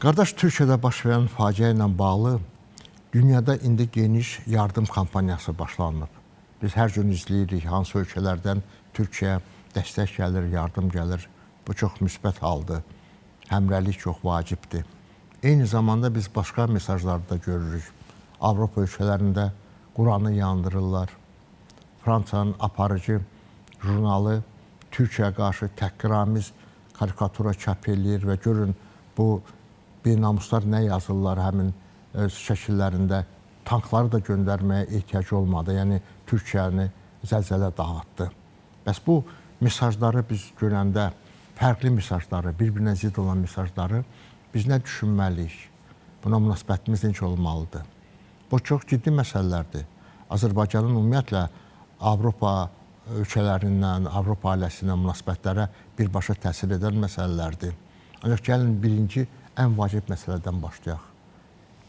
Qardaş Türkiyədə baş verən faciə ilə bağlı dünyada indi geniş yardım kampaniyası başlanıb. Biz hər gün izləyirik hansı ölkələrdən Türkiyəyə dəstək gəlir, yardım gəlir. Bu çox müsbət haldır. Həmrəylik çox vacibdir. Eyni zamanda biz başqa mesajları da görürük. Avropa ölkələrində Quranı yandırırlar. Fransanın aparıcı jurnalı Türkiyəyə qarşı təhqiramiz karikatura çap eləyir və görün bu binamuslar nə yazırlar həmin öz şəkillərində tankları da göndərməyə ehtiyac olmadı. Yəni Türkiyəni zəlzələ dağıtdı. Bəs bu mesajları biz görəndə fərqli mesajları, bir-birinə zidd olan mesajları biz nə düşünməliyik? Buna münasibətimiz necə olmalıdır? Bu çox ciddi məsələlərdir. Azərbaycanın ümumiyyətlə Avropa ölkələrindən, Avropa ailəsinə münasibətlərə birbaşa təsir edən məsələlərdir. Ancaq gəlin birinci ən vacib məsələdən başlayaq.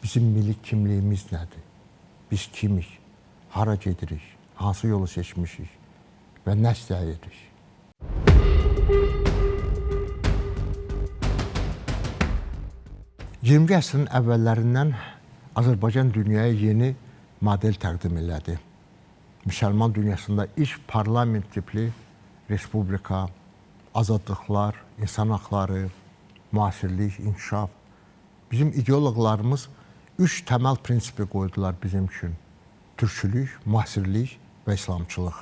Bizim milli kimliyimiz nədir? Biz kimik? Hara gedirik? Hansı yolu seçmişik? Və nə istəyirik? 20-ci əsrin əvvəllərindən Azərbaycan dünyaya yeni model təqdim elədi. Müsəlman dünyasında ilk parlament tipli respublika, azadlıqlar, insan haqları, müasirlik, inkişaf. Bizim ideoloqlarımız üç təməl prinsipi qoydular bizim üçün. Türkçülük, müasirlik və İslamçılıq.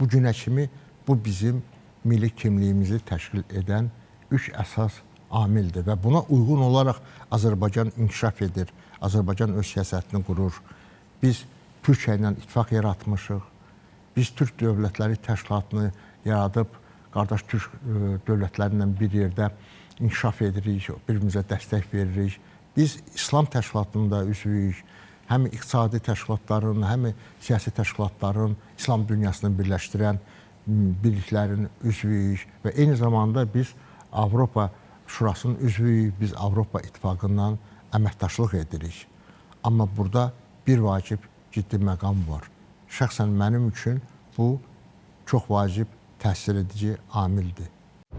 Bu günə kimi bu bizim milli kimliyimizi təşkil edən üç əsas amildir və buna uyğun olaraq Azərbaycan inkişaf edir. Azərbaycan öz siyasətini qurur. Biz Türkiyə ilə ittifaq yaratmışıq. Biz Türk Dövlətləri Təşkilatını yaradıb qardaş Türk e, dövlətləri ilə bir yerdə inkişaf edirik, bir-birimizə dəstək veririk. Biz İslam təşkilatında üzvüyük. Həm iqtisadi təşkilatların, həm siyasi təşkilatların İslam dünyasını birləşdirən birliklərin üzvüyük və eyni zamanda biz Avropa Şurasının üzvüyük. Biz Avropa İttifaqından əməkdaşlıq edirik. Amma burada bir vacib ciddi məqam var. Şəxsən mənim üçün bu çox vacib, təsir edici amildir.